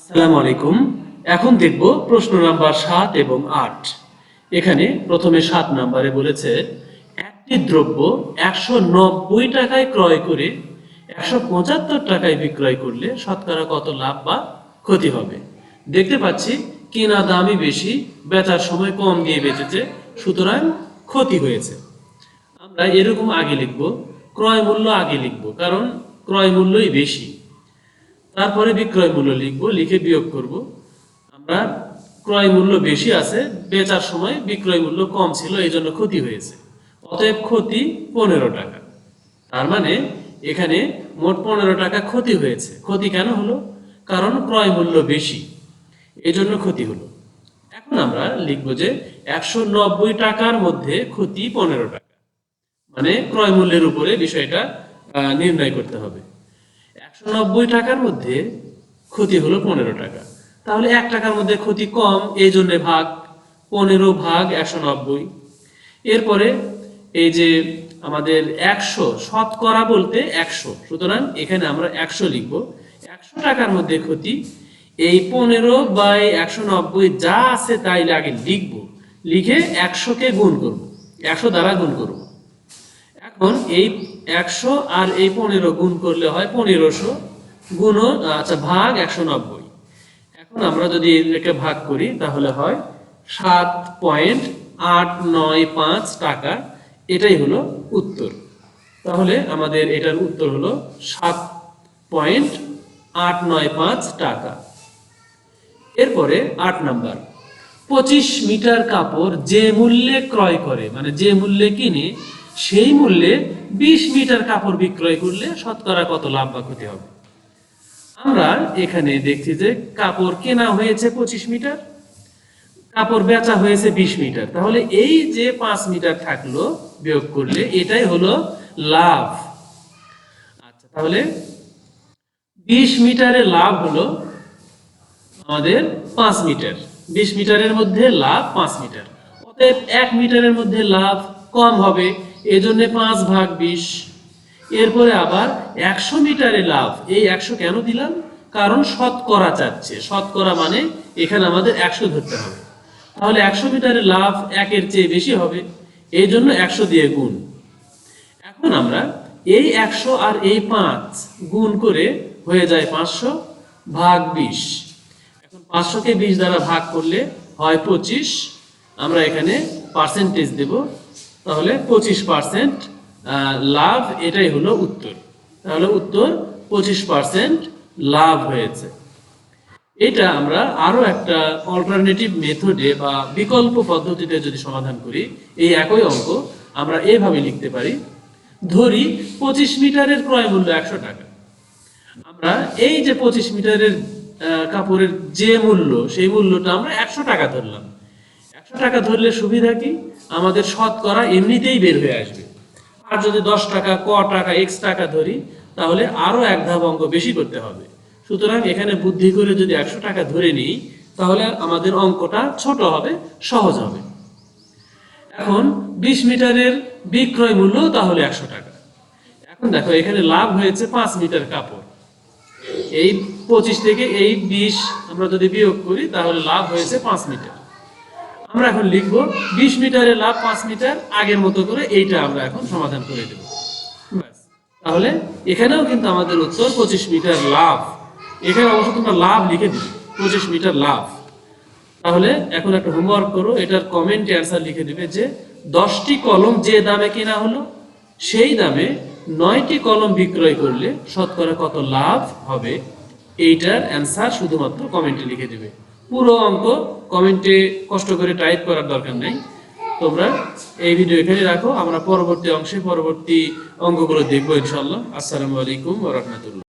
আসসালামু আলাইকুম। এখন দেখব প্রশ্ন নাম্বার সাত এবং আট। এখানে প্রথমে সাত নাম্বারে বলেছে, একটি দ্রব্য একশো নব্বই টাকায় ক্রয় করে একশো পঁচাত্তর টাকায় বিক্রয় করলে শতকরা কত লাভ বা ক্ষতি হবে? দেখতে পাচ্ছি, কেনা দামই বেশি, বেচার সময় কম দিয়ে বেচেছে, সুতরাং ক্ষতি হয়েছে। আমরা এরকম আগে লিখব, ক্রয় মূল্য আগে লিখব, কারণ ক্রয় মূল্যই বেশি। তারপরে বিক্রয় মূল্য লিখব, লিখে বিয়োগ করব। আমরা ক্রয় মূল্য বেশি আছে, বেচার সময় বিক্রয় মূল্য কম ছিল, এই জন্য ক্ষতি হয়েছে। অতএব ক্ষতি পনেরো টাকা। তার মানে এখানে মোট পনেরো টাকা ক্ষতি হয়েছে। ক্ষতি কেন হলো? কারণ ক্রয় মূল্য বেশি, এই জন্য ক্ষতি হলো। এখন আমরা লিখব যে একশো নব্বই টাকার মধ্যে ক্ষতি পনেরো টাকা। মানে ক্রয় মূল্যের উপরে বিষয়টা নির্ণয় করতে হবে। একশো নব্বই টাকার মধ্যে ক্ষতি হলো পনেরো টাকা। তাহলে এক টাকার মধ্যে ক্ষতি কম, এই জন্য ভাগ পনেরো ভাগ একশো নব্বই। এরপরে এই যে আমাদের একশো, শতকরা বলতে একশো। সুতরাং এখানে আমরা একশো লিখব। একশো টাকার মধ্যে ক্ষতি, এই পনেরো বাই একশো নব্বই যা আছে তাই আগে লিখব। লিখে একশোকে গুণ করব। একশো দ্বারা গুণ করব। এখন এই একশো আর এই পনেরো গুণ করলে হয় পনেরোশো গুণ আচ্ছা ভাগ একশো নব্বই। এখন আমরা যদি এটাকে ভাগ করি, তাহলে হয় সাত পয়েন্ট আট নয় পাঁচ টাকা। এটাই হলো উত্তর। তাহলে আমাদের এটার উত্তর হলো সাত পয়েন্ট আট নয় পাঁচ টাকা। এরপরে আট নাম্বার। পঁচিশ মিটার কাপড় যে মূল্যে ক্রয় করে মানে যে মূল্যে কিনে সেই মূল্যে বিশ মিটার কাপড় বিক্রয় করলে শতকরা কত লাভ বা ক্ষতি হবে? আমরা এখানে দেখছি যে কাপড় কেনা হয়েছে পঁচিশ মিটার, কাপড় বেচা হয়েছে বিশ মিটার। তাহলে এই যে পাঁচ মিটার থাকল বিয়োগ করলে এটাই হলো লাভ। আচ্ছা তাহলে বিশ মিটারে লাভ হলো আমাদের পাঁচ মিটার। বিশ মিটারের মধ্যে লাভ পাঁচ মিটার। অতএব এক মিটারের মধ্যে লাভ কম হবে। এজন্য পাঁচ ভাগ বিশ। এরপরে আবার একশো মিটারে লাভ। এই একশো কেন দিলাম? কারণ শতকরা চাচ্ছে। শতকরা মানে এখানে আমাদের একশো ধরতে হবে। তাহলে একশো মিটারে লাভ একের চেয়ে বেশি হবে। এই জন্য একশো দিয়ে গুণ। এখন আমরা এই একশো আর এই পাঁচ গুণ করে হয়ে যায় পাঁচশো ভাগ বিশ। এখন পাঁচশোকে বিশ দ্বারা ভাগ করলে হয় পঁচিশ। আমরা এখানে পার্সেন্টেজ দেব। তাহলে পঁচিশ পার্সেন্ট লাভ এটাই হলো উত্তর। তাহলে উত্তর পঁচিশ পার্সেন্ট লাভ হয়েছে। এটা আমরা আরও একটা অল্টারনেটিভ মেথডে বা বিকল্প পদ্ধতিতে যদি সমাধান করি, এই একই অঙ্ক আমরা এভাবে লিখতে পারি। ধরি পঁচিশ মিটারের ক্রয় মূল্য একশো টাকা। আমরা এই যে পঁচিশ মিটারের কাপড়ের যে মূল্য, সেই মূল্যটা আমরা একশো টাকা ধরলাম। টাকা ধরলে সুবিধা কি? আমাদের শতকরা এমনিতেই বের হয়ে আসবে। আর যদি দশ টাকা, ক টাকা এক্স টাকা ধরি, তাহলে আরও এক ধাপ অঙ্ক বেশি করতে হবে। সুতরাং এখানে বুদ্ধি করে যদি একশো টাকা ধরে নিই, তাহলে আমাদের অঙ্কটা ছোট হবে, সহজ হবে। এখন বিশ মিটারের বিক্রয় মূল্য তাহলে একশো টাকা। এখন দেখো, এখানে লাভ হয়েছে পাঁচ মিটার কাপড়। এই পঁচিশ থেকে এই বিশ আমরা যদি বিয়োগ করি, তাহলে লাভ হয়েছে পাঁচ মিটার। আমরা এখন লিখব বিশ মিটারের লাভ পাঁচ মিটার, আগের মতো করে এইটা আমরা এখন সমাধান করে দেব। তাহলে এখানেও কিন্তু আমাদের উত্তর পঁচিশ মিটার লাভ। এখানে অবশ্য তোমরা লাভ লিখে দিবে, পঁচিশ মিটার লাভ। তাহলে এখন একটা হোমওয়ার্ক করো, এটার কমেন্টে অ্যান্সার লিখে দিবে যে, দশটি কলম যে দামে কেনা হলো, সেই দামে নয়টি কলম বিক্রয় করলে শতকরা কত লাভ হবে? এইটার অ্যান্সার শুধুমাত্র কমেন্টে লিখে দিবে। পুরো অঙ্ক কমেন্টে কষ্ট করে টাইপ করার দরকার নেই। তোমরা এই ভিডিও এখানে রাখো, আমরা পরবর্তী অংশে পরবর্তী অঙ্কগুলো দেখব ইনশাল্লাহ আসসালামু আলাইকুম রাহমাতুল্লাহ।